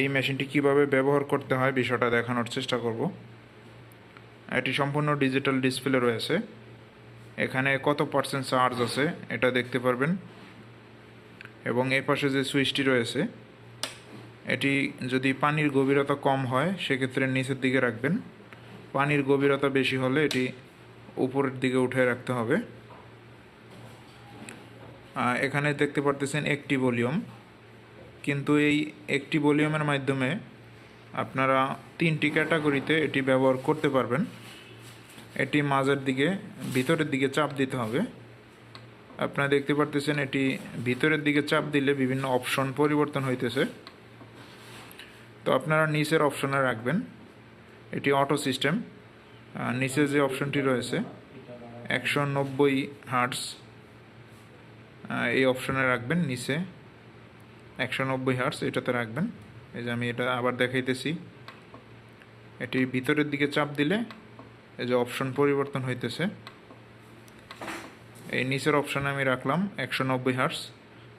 এই মেশিনটি কীভাবে ব্যবহার করতে হয় বিষয়টা দেখানোর চেষ্টা করব। এটি সম্পূর্ণ ডিজিটাল ডিসপ্লে রয়েছে। এখানে কত পার্সেন্ট চার্জ আছে এটা দেখতে পারবেন। এবং এই পাশে যে সুইচটি রয়েছে, এটি যদি পানির গভীরতা কম হয়, সেক্ষেত্রে নিচের দিকে রাখবেন। পানির গভীরতা বেশি হলে এটি উপরের দিকে উঠে রাখতে হবে। এখানে দেখতে পারতেছেন একটি ভলিউম। কিন্তু এই একটি ভলিউমের মাধ্যমে আপনারা তিনটি ক্যাটাগরিতে এটি ব্যবহার করতে পারবেন। এটি মাঝের দিকে, ভিতরের দিকে চাপ দিতে হবে। আপনারা দেখতে পারতেছেন এটি ভিতরের দিকে চাপ দিলে বিভিন্ন অপশন পরিবর্তন হইতেছে। তো আপনারা নিচের অপশনে রাখবেন। এটি অটো সিস্টেম। নিচে যে অপশনটি রয়েছে, একশো নব্বই হার্টস এই অপশনে রাখবেন নিচে। একশো নব্বই হার্স এটাতে রাখবেন। এই যে আমি এটা আবার দেখাইতেছি। এটি ভিতরের দিকে চাপ দিলে এই যে অপশন পরিবর্তন হইতেছে। এই নিচের অপশনে আমি রাখলাম একশো নব্বই হার্স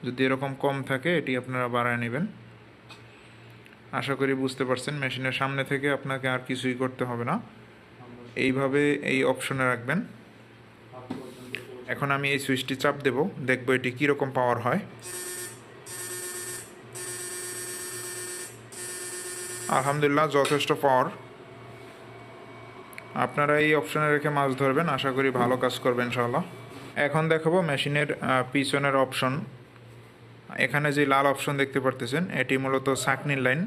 যদি এরকম কম থাকে, এটি আপনারা বাড়ায় নেবেন। আশা করি বুঝতে পারছেন, মেশিনের সামনে থেকে আপনাকে আর কিছুই করতে হবে না। এইভাবে এই অপশনে রাখবেন। এখন আমি এই সুইচটি চাপ দেব, দেখব এটি কীরকম পাওয়ার হয়। আলহামদুলিল্লাহ, যথেষ্ট পর। আপনারা এই অপশানে রেখে মাছ ধরবেন, আশা করি ভালো কাজ করবেন ইনশাআল্লাহ। এখন দেখাবো মেশিনের পিছনের অপশন এখানে যে লাল অপশন দেখতে পারতেছেন, এটি মূলত ছাকনির লাইন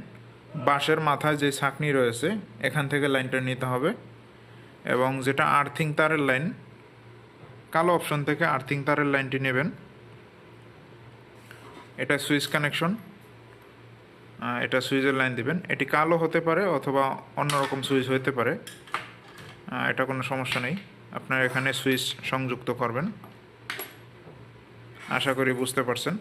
বাঁশের মাথায় যে ছাকনি রয়েছে, এখান থেকে লাইনটা নিতে হবে। এবং যেটা আর্থিং তারের লাইন কালো অপশন থেকে আর্থিং তারের লাইনটি নেবেন। এটা সুইচ কানেকশন এটা সুইচের লাইন দিবেন। এটি কালো হতে পারে অথবা অন্যরকম সুইচ হতে পারে। এটা কোনো সমস্যা নেই। আপনার এখানে সুইচ সংযুক্ত করবেন। আশা করি বুঝতে পারছেন।